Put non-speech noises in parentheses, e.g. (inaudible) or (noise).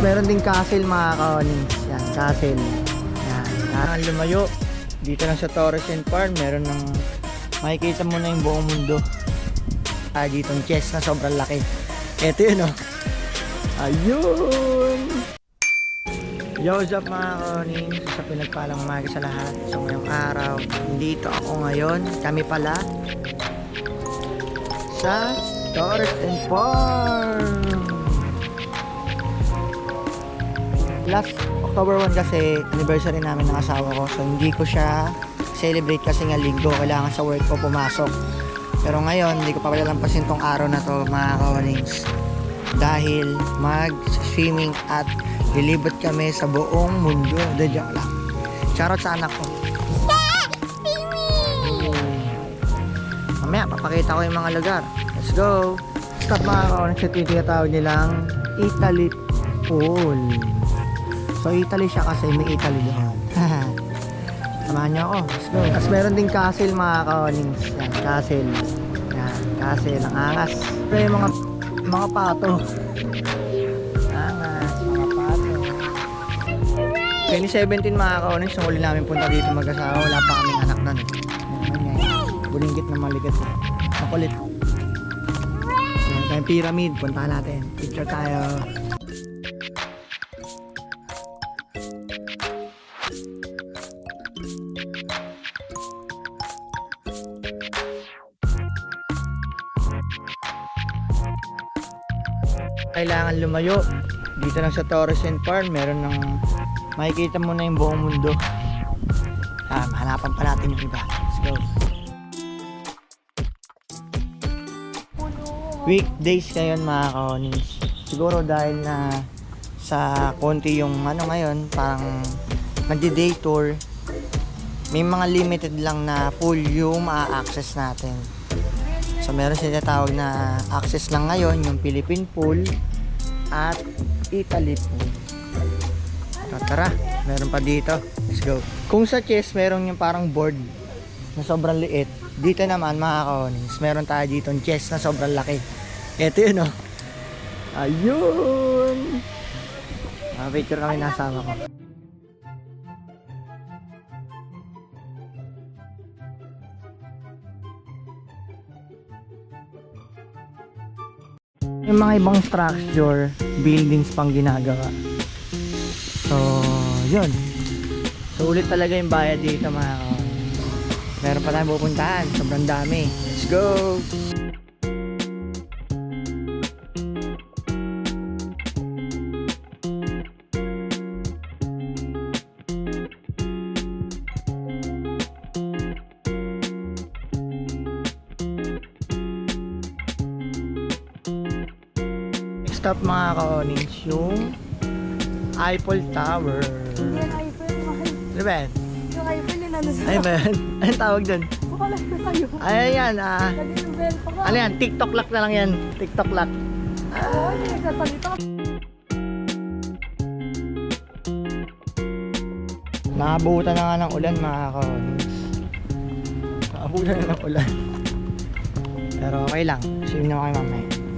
meron din castle mga kaonings. Yan, castle. Yan. Yan. Lumayo. Dito lang sa Torres and Farm, meron ng makikita mo na yung buong mundo. Ah, dito yung chest na sobrang laki. Ito yun, oh. Ayun! Yo, what's up mga kaonings? Sa pinagpalang umaga sa lahat. So, ngayong araw, dito ako ngayon. Kami pala sa Torres and Farm. Last October 1 kasi anniversary namin ng asawa ko. So hindi ko siya celebrate kasi nga linggo. Kailangan sa work ko pumasok. Pero ngayon, hindi ko pa palalampasin tong araw na to mga kawanings. Dahil mag-swimming at lilibot kami sa buong mundo. De joke lang. Charot sa anak ko. Mamaya, papakita ko yung mga lugar. Let's go! Stop mga kawanings. Ito yung tinatawag nilang Italy Pool. So Italy siya kasi may Italy doon. (laughs) Samahan niyo ako. Let's go. Tapos meron din castle mga kawanings. Yan, castle. Yan, castle. Ang angas. Ito yung mga, mga pato. Angas, mga pato. 2017 mga kawanings, nung uli namin punta dito mag-asawa, wala pa kaming anak nun. eh. Bulinggit na maligat. eh. Makulit. Yan, tayong pyramid. Punta natin. Picture tayo. Kailangan lumayo. Dito lang sa Torres and Farm meron ng makikita mo na yung buong mundo. Ah, hanapan pa natin yung iba. Let's go. Weekdays ngayon mga kaonings siguro dahil na sa konti yung ano ngayon parang magdi-day tour may mga limited lang na pool yung ma-access natin So meron sila tawag na access lang ngayon, yung Philippine Pool at Italy Pool. So, tara, meron pa dito. Let's go. Kung sa chess, meron yung parang board na sobrang liit. Dito naman, mga kaonings, meron tayo dito yung chess na sobrang laki. Ito yun, oh. Ayun! Nakapicture kami nasama ko. Yung mga ibang structure, buildings pang ginagawa. So, yun. So, ulit talaga yung bayad dito mga. Meron pa tayong pupuntahan. Sobrang dami. Let's go! Up mga kaonings, yung Eiffel Tower. Yan, Eiffel, mahal. Ano ba yan? Yung Eiffel, yun ano sa... Ano ba yan? (laughs) Anong tawag dun? Bukala na sa'yo. Ay, yan, ah. Ano yan? TikTok lock na lang yan. TikTok lock. Oo, hindi nagsasalita. Naabutan na nga ng ulan mga kaonings. Naabutan na ng ulan. Pero okay lang. Swim na kayo mamaya.